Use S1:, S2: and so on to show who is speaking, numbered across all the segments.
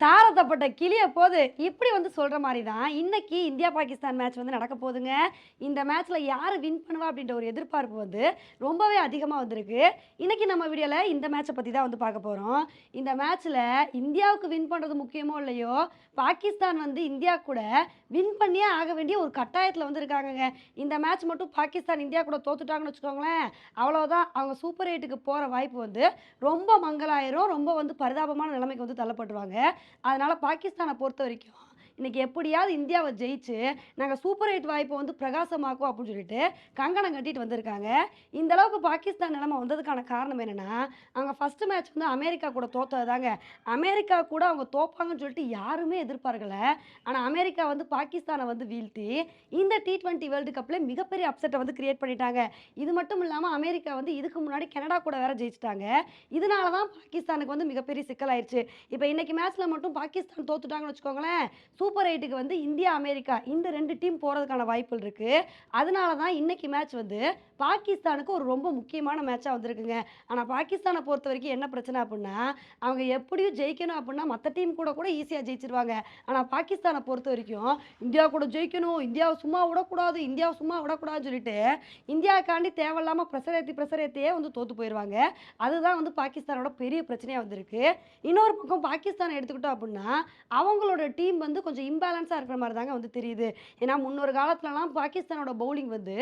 S1: தாரத்தப்பட்ட கிளிய போது இப்படி வந்து சொல்ற மாதிரி தான் இன்னைக்கு இந்தியா பாகிஸ்தான் மேட்ச் வந்து நடக்க போதுங்க இந்த மேட்ச்ல யார் வின் பண்ணுவா அப்படின்ற ஒரு எதிர்பார்ப்பு வந்து ரொம்பவே அதிகமாக வந்திருக்கு. இன்னைக்கு நம்ம வீடியோவில் இந்த மேட்சை பற்றி தான் வந்து பார்க்க போகிறோம் இந்த மேட்ச்சில் இந்தியாவுக்கு வின் பண்ணுறது முக்கியமோ இல்லையோ பாகிஸ்தான் வந்து இந்தியா கூட வின் பண்ணியே ஆக வேண்டிய ஒரு கட்டாயத்தில் வந்து இருக்காங்கங்க இந்த மேட்ச் மட்டும் பாகிஸ்தான் இந்தியா கூட தோத்துட்டாங்கன்னு வச்சுக்கோங்களேன். அவ்வளோதான் அவங்க சூப்பர் எயிட்டுக்கு போகிற வாய்ப்பு வந்து ரொம்ப மங்கலாயிரும். ரொம்ப வந்து பரிதாபமான நிலைமைக்கு வந்து தள்ளப்பட்டுருவாங்க. அதனால் பாகிஸ்தானை பொறுத்த வரைக்கும் இன்னைக்கு எப்படியாவது இந்தியாவை ஜெயிச்சு நாங்கள் சூப்பர் ஹைட் வாய்ப்பை வந்து பிரகாசமாக்கும் அப்படின்னு சொல்லிட்டு கங்கணம் கட்டிட்டு வந்திருக்காங்க. இந்த அளவுக்கு பாகிஸ்தான் நிலைமை வந்ததுக்கான காரணம் என்னன்னா அவங்க ஃபர்ஸ்ட் மேட்ச் வந்து அமெரிக்கா கூட தோத்தது தாங்க அமெரிக்கா கூட அவங்க தோப்பாங்கன்னு சொல்லிட்டு யாருமே எதிர்பார்க்கல. ஆனால் அமெரிக்கா வந்து பாகிஸ்தானை வந்து வீழ்த்தி இந்த டி டுவெண்ட்டி வேர்ல்டு கப்பில் மிகப்பெரிய அப்செட்டை வந்து கிரியேட் பண்ணிட்டாங்க. இது மட்டும் இல்லாமல் அமெரிக்கா வந்து இதுக்கு முன்னாடி கனடா கூட வேற ஜெயிச்சிட்டாங்க. இதனால தான் பாகிஸ்தானுக்கு வந்து மிகப்பெரிய சிக்கலாயிருச்சு. இப்போ இன்னைக்கு மேட்ச்ல மட்டும் பாகிஸ்தான் தோத்துட்டாங்கன்னு வச்சுக்கோங்களேன். சூப்பர் எயிட்டுக்கு வந்து இந்தியா அமெரிக்கா இந்த ரெண்டு டீம் போகிறதுக்கான வாய்ப்புகள் இருக்குது அதனால தான் இன்றைக்கி மேட்ச் வந்து பாகிஸ்தானுக்கு ஒரு ரொம்ப முக்கியமான மேட்சாக வந்திருக்குங்க. ஆனால் பாகிஸ்தானை பொறுத்த வரைக்கும் என்ன பிரச்சனை அப்படின்னா அவங்க எப்படியும் ஜெயிக்கணும் அப்படின்னா மற்ற டீம் கூட கூட ஈஸியாக ஜெயிச்சிருவாங்க. ஆனால் பாகிஸ்தானை பொறுத்த வரைக்கும் இந்தியா கூட ஜெயிக்கணும் இந்தியாவை சும்மா விடக்கூடாது இந்தியாவை சும்மா விடக்கூடாதுன்னு சொல்லிட்டு இந்தியாவுக்காண்டி தேவையில்லாமல் ப்ரெஷர் ஏற்றி ப்ரெஷர் ஏற்றியே வந்து தோற்று போயிடுவாங்க அதுதான் வந்து பாகிஸ்தானோட பெரிய பிரச்சனையாக வந்திருக்கு. இன்னொரு பக்கம் பாகிஸ்தானை எடுத்துக்கிட்டோம் அப்படின்னா அவங்களோட டீம் வந்து கொஞ்சம் கொஞ்சம் இம்பேலன்ஸாக இருக்கிற மாதிரி தாங்க வந்து தெரியுது. ஏன்னா முன்னொரு காலத்துலலாம் பாகிஸ்தானோட பவுலிங் வந்து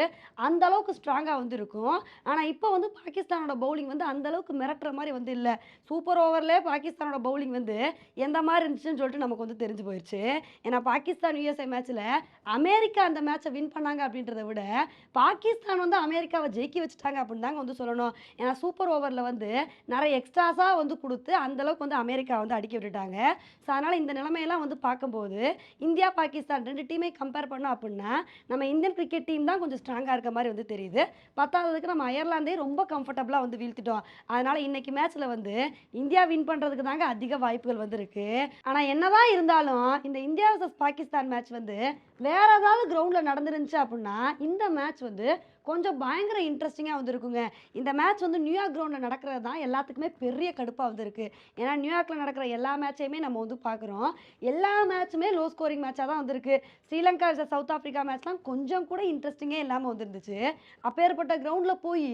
S1: அந்த அளவுக்கு ஸ்ட்ராங்காக வந்து இருக்கும். ஆனால் இப்போ வந்து பாகிஸ்தானோட பவுலிங் வந்து அந்த அளவுக்கு மிரட்டுற மாதிரி வந்து இல்லை. சூப்பர் ஓவரில் பாகிஸ்தானோட பவுலிங் வந்து எந்த மாதிரி இருந்துச்சுன்னு சொல்லிட்டு நமக்கு வந்து தெரிஞ்சு போயிடுச்சு ஏன்னா பாகிஸ்தான் யூஎஸ்ஏ மேட்ச்சில் அமெரிக்கா அந்த மேட்சை வின் பண்ணாங்க அப்படின்றத விட பாகிஸ்தான் வந்து அமெரிக்காவை ஜெயிக்க வச்சுட்டாங்க அப்படின்னு தாங்க வந்து சொல்லணும். ஏன்னா சூப்பர் ஓவரில் வந்து நிறைய எக்ஸ்ட்ராஸாக வந்து கொடுத்து அந்த அளவுக்கு வந்து அமெரிக்கா வந்து அடிக்க விட்டுட்டாங்க. ஸோ அதனால் இந்த நிலைமையெல்லாம் வந்து பார்க்கும்போது இந்தியா பாகிஸ்தான் ரெண்டு டீமை கம்பேர் பண்ணோம் அப்படின்னா நம்ம இந்தியன் கிரிக்கெட் டீம் தான் கொஞ்சம் ஸ்ட்ராங்காக இருக்க மாதிரி வந்து தெரியுது. பத்தாவதுக்கு நம்ம அயர்லாந்தே ரொம்ப கம்ஃபர்டபுளாக வந்து வீழ்த்திட்டோம். அதனால் இன்னைக்கு மேட்ச்சில் வந்து இந்தியா வின் பண்ணுறதுக்கு தாங்க அதிக வாய்ப்புகள் வந்து இருக்கு. ஆனால் என்னதான் இருந்தாலும் இந்த இந்தியா வர்சஸ் பாகிஸ்தான் மேட்ச் வந்து வேறு ஏதாவது கிரவுண்டில் நடந்துருந்துச்சு அப்படின்னா இந்த மேட்ச் வந்து கொஞ்சம் பயங்கர இன்ட்ரெஸ்டிங்காக வந்துருக்குங்க. இந்த மேட்ச் வந்து நியூயார்க் கிரவுண்டில் நடக்கிறது தான் எல்லாத்துக்குமே பெரிய கடுப்பாக வந்துருக்கு. ஏன்னா நியூயார்க்கில் நடக்கிற எல்லா மேட்சையுமே நம்ம வந்து பார்க்குறோம். எல்லா மேட்சுமே லோ ஸ்கோரிங் மேட்சாக தான் வந்திருக்கு. ஸ்ரீலங்கா vs சவுத் ஆஃப்ரிக்கா மேட்ச்லாம் கொஞ்சம் கூட இன்ட்ரெஸ்டிங்கே இல்லாமல் வந்துருந்துச்சு. அப்பேற்பட்ட கிரவுண்டில் போய்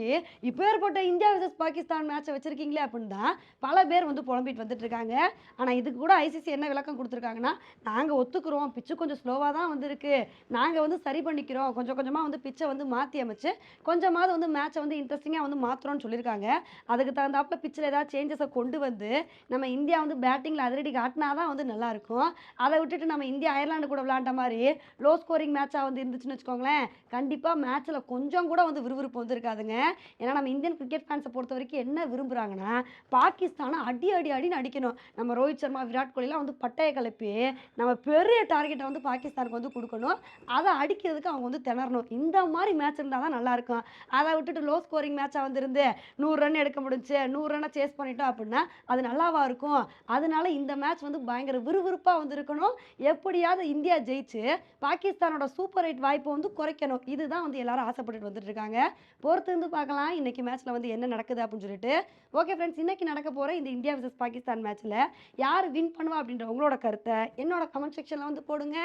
S1: இப்பேற்பட்ட இந்தியா vs பாகிஸ்தான் மேட்சை வச்சுருக்கீங்களே அப்படின்னு தான் பல பேர் வந்து புலம்பிட்டு வந்துட்டு இருக்காங்க. ஆனால் இதுக்கு கூட ஐசிசி என்ன விளக்கம் கொடுத்துருக்காங்கன்னா நாங்கள் ஒத்துக்கிறோம். பிச்சு கொஞ்சம் ஸ்லோவாக தான் வந்திருக்கு. நாங்கள் வந்து சரி பண்ணிக்கிறோம். கொஞ்சம் கொஞ்சமாக வந்து பிச்சை வந்து மாற்றி அமைச்சு கொஞ்சமாவது வந்து மேட்சை வந்து இன்ட்ரெஸ்டிங்காக வந்து மாற்றுறோம்னு சொல்லியிருக்காங்க. அதுக்கு தகுந்தாப்புல பிச்சில் ஏதாவது சேஞ்சஸை கொண்டு வந்து நம்ம இந்தியா வந்து பேட்டிங்கில் அதிரடி காட்டினா தான் வந்து நல்லாயிருக்கும். அதை விட்டுட்டு நம்ம இந்தியா அயர்லாண்டு கூட விளாண்ட மாதிரி லோ ஸ்கோரிங் மேட்சாக வந்து இருந்துச்சுன்னு வச்சுக்கோங்களேன் கண்டிப்பாக மேட்ச்சில் கொஞ்சம் கூட வந்து விறுவிறுப்பு வந்து இருக்காதுங்க ஏன்னா நம்ம இந்தியன் கிரிக்கெட் ஃபேன்ஸை பொறுத்த வரைக்கும் என்ன விரும்புகிறாங்கன்னா பாகிஸ்தானை அடி அடி அடின்னு அடிக்கணும். நம்ம ரோஹித் சர்மா விராட் கோலிலாம் வந்து பட்டையை கிளப்பி நம்ம பெரிய டார்கெட்டை வந்து பாகிஸ்தானுக்கு வந்து கொடுக்கணும். அதை அடிக்கிறதுக்கு அவங்க வந்து திணறணும். இந்த மாதிரி மேட்ச் இருந்தால் தான் நல்லா இருக்கும். அதை விட்டுட்டு லோ ஸ்கோரிங் மேட்சாக வந்திருந்து நூறு ரன் எடுக்க முடிஞ்சு நூறு ரன்னை சேஸ் பண்ணிட்டோம் அப்படின்னா அது நல்லாவா இருக்கும்? அதனால இந்த மேட்ச் வந்து பயங்கர விறுவிறுப்பாக வந்திருக்கணும். எப்படியாவது இந்தியா ஜெயிச்சு பாகிஸ்தானோட சூப்பர் எயிட் வாய்ப்பை வந்து குறைக்கணும். இதுதான் வந்து எல்லாரும் ஆசைப்பட்டுட்டு வந்துட்டு இருக்காங்க பொறுத்து இருந்து பார்க்கலாம். இன்னைக்கு மேட்ச்ல வந்து என்ன நடக்குது அப்படின்னு சொல்லிட்டு. ஓகே ஃப்ரெண்ட்ஸ் இன்னைக்கு நடக்க போகிற இந்த இந்தியா விசஸ் பாகிஸ்தான் மேட்ச்ல யார் வின் பண்ணுவா அப்படின்ற உங்களோட கருத்தை என்னோட கமெண்ட் செக்ஷனில் வந்து போடுங்க.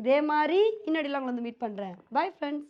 S1: இதே மாதிரி இன்னடியில் உங்களை வந்து மீட் பண்ணுறேன் பை ஃப்ரெண்ட்ஸ்